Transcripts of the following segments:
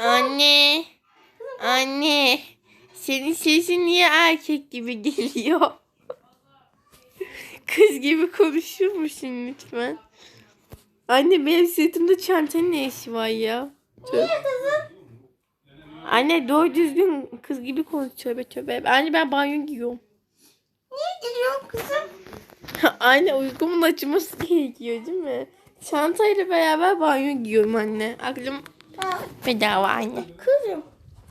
Anne. Anne. Senin sesin niye erkek gibi geliyor? Kız gibi konuşur musun lütfen? Anne benim sırtımda çantanın ne işi var ya? Niye kızım? Anne doğru düzgün kız gibi konuş tövbe tövbe. Anne ben banyo giyiyorum. Niye giyiyorum kızım? anne uykumun açılması gerekiyor değil mi? Çantayla beraber banyo giyiyorum anne. Aklım Ha, bedava anne. kızım.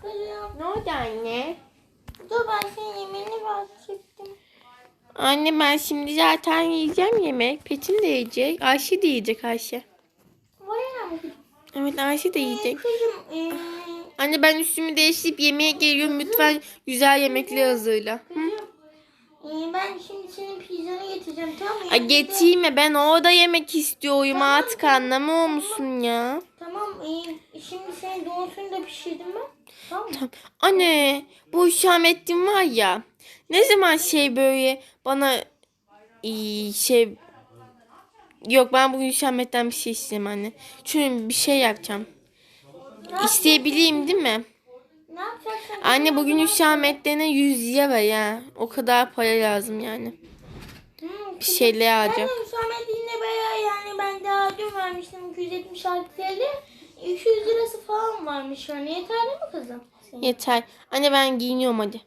Kızım. Ne oldu anne? Dur ben senin yemeğini bahsettim. Anne ben şimdi zaten yiyeceğim yemek. Petin de yiyecek. Ayşe de yiyecek Ayşe. Bayağı mı? Evet Ayşe de Ee, yiyecek. kızım. Ee, Anne ben üstümü değiştirip yemeğe geliyorum. Lütfen güzel yemekler hazırla. Hı? Ee, ben şimdi senin pizzanı getireceğim tamam mı? Ay getirme ben orada yemek istiyorum artık anlamıyor musun ya? Tamam şimdi senin doğrusunu da pişirdim ben. Tamam mı? Anne bu Hüsamettin var ya ne zaman şey böyle bana iyi şey yok ben bugün Hüsamet'ten bir şey isteyeyim anne. Çünkü bir şey yapacağım. İsteyebileyim değil mi? Ne yapacaksın? Anne bugün Hüsamettin'e 100 lira ver ya. O kadar para lazım yani. Bir şeyler Ben alacağım. de Hüsamettin'le bayağı yani ben daha dün vermiştim 276 TL. 200 lirası falan varmış yani yeterli mi kızım? Senin? Yeter. Anne ben giyiniyorum hadi.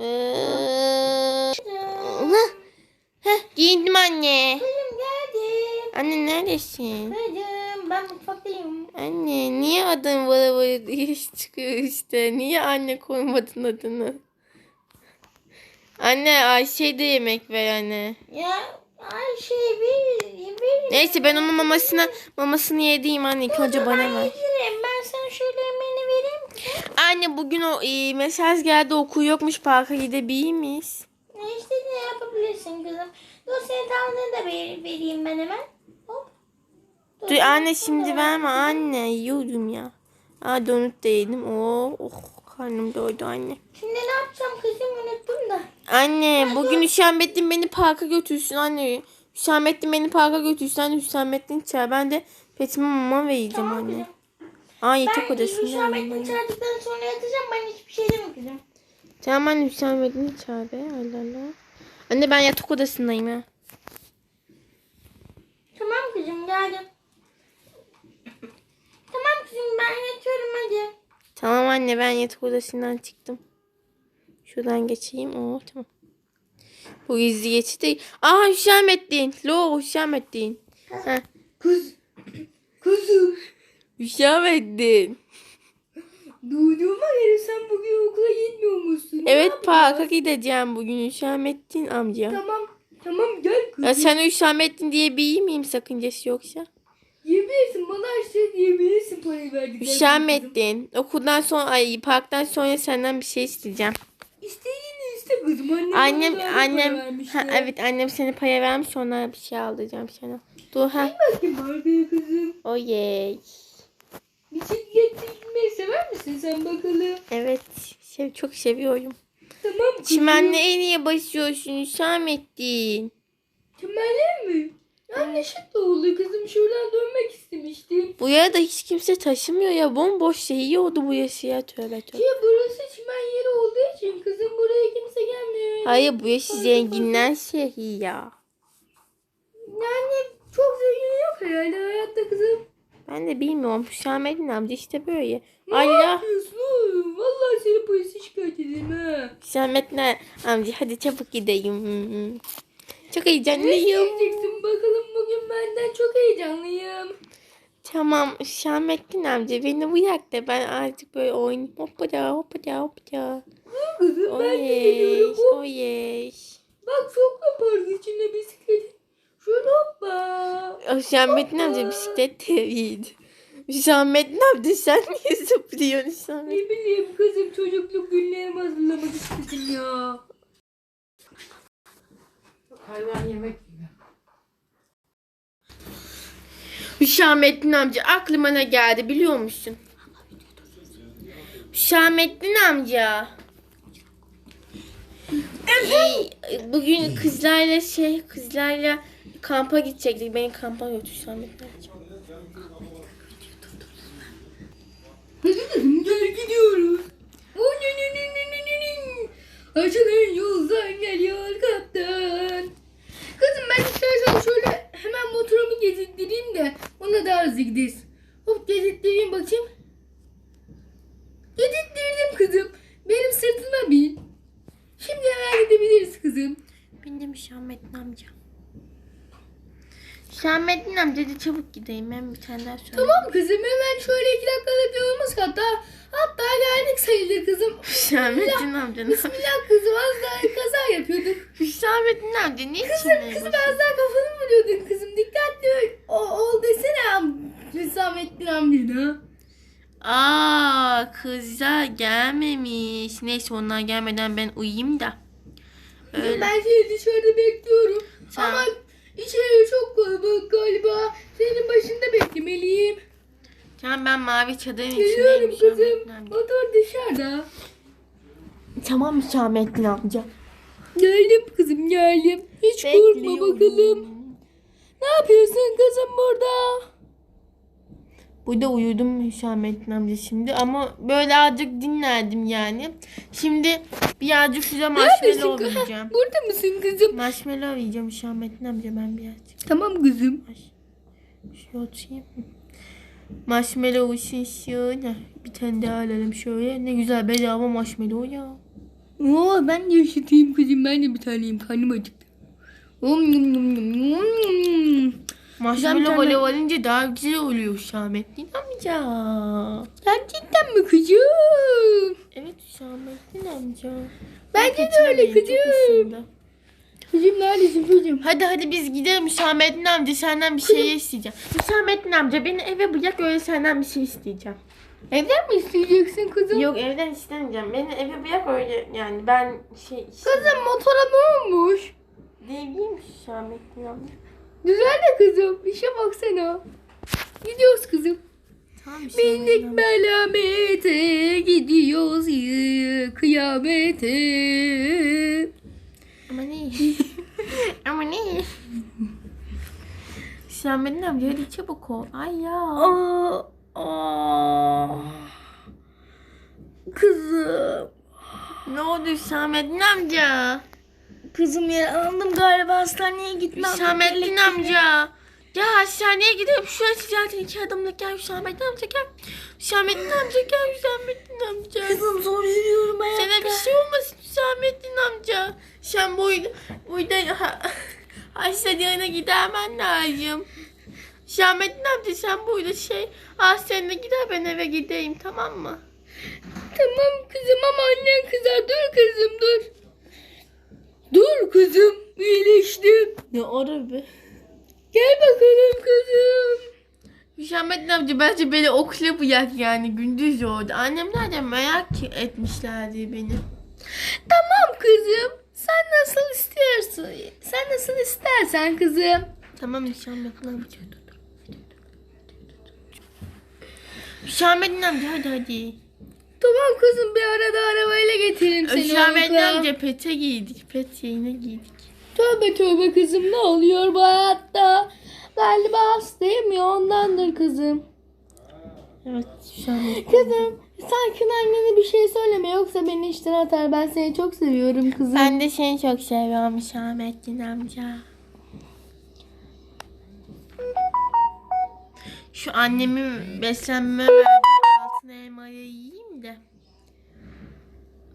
Ee, heh, heh, giyindim anne. kızım geldim. Anne neredesin? Kızım ben mutfaktayım. Anne niye adın vara vara diye çıkıyor işte. Niye anne koymadın adını? Anne Ayşe de yemek ver anne. Ya ay şey bir, bir Neyse ben onun mamasına mamasını yediğim anne. İlk önce bana ver. yedirim. Ben sana şöyle yemeğini vereyim. Anne bugün o e, mesaj geldi okul yokmuş parka gidebilir miyiz? Ne istediğini yapabilirsin kızım. Dur senin tavlını da ver, vereyim ben hemen. Hop. Dur anne şimdi verme anne yiyorum ya. Aa donut da yedim. Oh, oh karnım doydu anne. Şimdi ne yapacağım kızım unuttum da. Anne bugün Hüsamettin beni parka götürsün anne. Hüsamettin beni parka götürsün anne Hüsamettin çağır. Ben de petime mama vereceğim Tamam anne. kızım. Aa yatak Ben odasında. Hüsamettin çağırdıktan sonra yatacağım. Ben hiçbir şey demem kızım. Tamam anne Hüsamettin'i çağır be. Allah Allah. Anne ben yatak odasındayım ha. Tamam kızım geldim. Tamam kızım ben yatıyorum hadi. Tamam anne ben yatak odasından çıktım. Şuradan geçeyim. Oo tamam. Bu gizli geçit değil. Aa Hüsamettin. Lo Hüsamettin. Ha. Kız. Kızım. Hüsamettin. Duyduğuma göre sen bugün okula gitmiyor musun? Evet parka gideceğim bugün Hüsamettin amca. Tamam. Tamam gel kızım. Ya sen Hüsamettin diye bir iyi miyim sakıncası yoksa? Yiyebilirsin. Bana her şeyi yiyebilirsin parayı verdikten sonra Hüsamettin okuldan sonra ay parktan sonra senden bir şey isteyeceğim. İstediğini iste kızım. Annem, Annem bana para annem vermişti. ha, evet annem seni paya vermiş sonra bir şey alacağım sana. Dur ha. Bakayım arkaya kızım. Oyey. Bisiklet binmeyi sever misin sen bakalım? Evet sev, çok seviyorum. Tamam kızım. Çimenle en iyi basıyorsun Hüsamettin. Çimenler mi? Yanlışlıkla oldu kızım. Şuradan dönmek istemiştim. Bu yere da hiç kimse taşımıyor ya bomboş şey oldu bu yaşı ya tövbe tövbe. Ya burası çimen yeri olduğu için kızım buraya kimse gelmiyor. Hayır bu yaşı zenginler şehri ya. Yani çok zengin yok herhalde hayatta kızım. Ben de bilmiyorum Hüsamettin amca işte böyle. Ne Allah. yapıyorsun oğlum? Vallahi seni polise şikayet ederim ha. Hüsamettin amca hadi çabuk gidelim. Çok Ne heyecanlıyım. isteyeceksin bakalım bugün benden çok heyecanlıyım. Tamam Hüsamettin amca beni bırak da ben artık böyle oynayayım. Hoppala hoppala hoppala. Kızım ben de geliyorum. Hop, oyey. Bak sokma park içinde bisiklet. Şöyle hoppa. Hüsamettin amca bisiklet de iyiydi. Hüsamettin amca sen niye zıplıyorsun Hüsamettin? Ne bileyim kızım çocukluk günlerimi hazırlamak istedim ya. Hayvan yemek Hüsamettin amca aklıma ne geldi biliyor musun? Hüsamettin amca. Ee, bugün kızlarla şey kızlarla kampa gidecektik. Beni kampa götür Hüsamettin amca. Hadi kızım gel gidiyoruz. O ne ne ne ne ne ne ne. Açılın yoldan geliyor kaptan. Kızım ben istersen şöyle hemen motorumu gezdireyim de ona da hızlı gideriz. Hop gezdireyim bakayım. Gezdirdim kızım. Benim sırtıma bin. Şimdi hemen gidebiliriz kızım. Ben de Hüsamettin amca. Hüsamettin amca hadi çabuk gideyim ben bir tane daha söyleyeyim. Tamam kızım hemen şöyle iki dakikalık yolumuz hatta hatta geldik sayılır kızım. Hüsamettin amca Bismillah kızım az daha kaza yapıyorduk. Hüsamettin amca niye Kızım kızım az daha kafanı vuruyordun kızım. Dikkatli ol, ol, desene am- Hüsamettin amcana. Aa kızlar gelmemiş. Neyse onlar gelmeden ben uyuyayım da. Öyle. Ben seni dışarıda bekliyorum. Tamam. Ama içeri çok kalabalık galiba. Senin başında beklemeliyim. Tamam ben mavi çadırın Geliyorum içindeyim kızım. Hüsamettin amca. Motor dışarıda. Tamam Hüsamettin amca. Geldim kızım geldim. Hiç korkma bakalım. Ne yapıyorsun kızım burada? Burada uyudum Hüsamettin amca şimdi ama böyle azıcık dinlerdim yani. Şimdi birazcık size marshmallow kız- yiyeceğim. Burada mısın kızım? marshmallow yiyeceğim Hüsamettin amca ben birazcık. Tamam kızım. Şöyle oturayım. Marshmallow için şöyle bir tane daha alalım şöyle. Ne güzel bedava marshmallow ya. Oo, ben de yaşatayım kızım. Ben de bir taneyim. Karnım acıktı. Om, yum, yum, yum, yum, yum. Marshmallow tane- alınca daha güzel oluyor Hüsamettin amca. Gerçekten mi kızım? Evet Hüsamettin amca. Bence de öyle kızım. Kızım neredesin kızım? Hadi hadi biz gidelim Hüsamettin amca senden bir şey isteyeceğim. Hüsamettin amca beni eve bırak öyle senden bir şey isteyeceğim. Evden mi isteyeceksin kızım? Yok evden istemeyeceğim. Beni eve bırak öyle yani ben şey Kızım motora ne olmuş? Devliyim Hüsamettin amca. Güzel de kızım. İşe baksana. Gidiyoruz kızım. Tamam Bindik melamete gidiyoruz yı- kıyamete. Ama ne? Ama ne? Hüsamettin amca hadi çabuk ol. Ay ya. Aa, aa. Kızım. Ne oldu Hüsamettin amca? Kızım yaralandım galiba hastaneye gitmem. Hüsamettin amca. Gel hastaneye gidelim. Şurası zaten iki adımlık. Gel Hüsamettin amca gel. Hüsamettin amca gel Hüsamettin amca. Kızım zor yürüyorum ayakta. Sana bir şey olmasın Hüsamettin amca. Sen burada, burada ha, hastaneye gidemen lazım. Hüsamettin amca sen burada şey hastaneye gider ben eve gideyim tamam mı? Tamam kızım ama annen kızar. Dur kızım dur. Dur kızım. iyileştim. Ne ara be? Gel bakalım kızım. Hüsamettin amca bence beni okula bırak yani gündüz orada. Annemler de merak etmişlerdi beni. Tamam kızım. Sen nasıl istersin? Sen nasıl istersen kızım. Tamam Hüsamettin amca. Hüsamettin amca hadi hadi. Tamam kızım bir arada arabayla getirelim seni okula. amca pete giydik. Pet yayına giydik. Tövbe tövbe kızım ne oluyor bu hayatta? Galiba hastayım ya ondandır kızım. Evet Hüsamettin. Kızım sakın annene bir şey söyleme yoksa beni işten atar. Ben seni çok seviyorum kızım. Ben de seni çok seviyorum Hüsamettin amca. Şu annemin beslenme verdiği altın elmayı.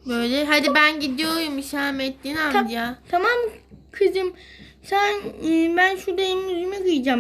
Böyle hadi ben gidiyorum Hüsamettin amca. Tamam kızım sen e, ben şurada elimi yüzümü kıyacağım.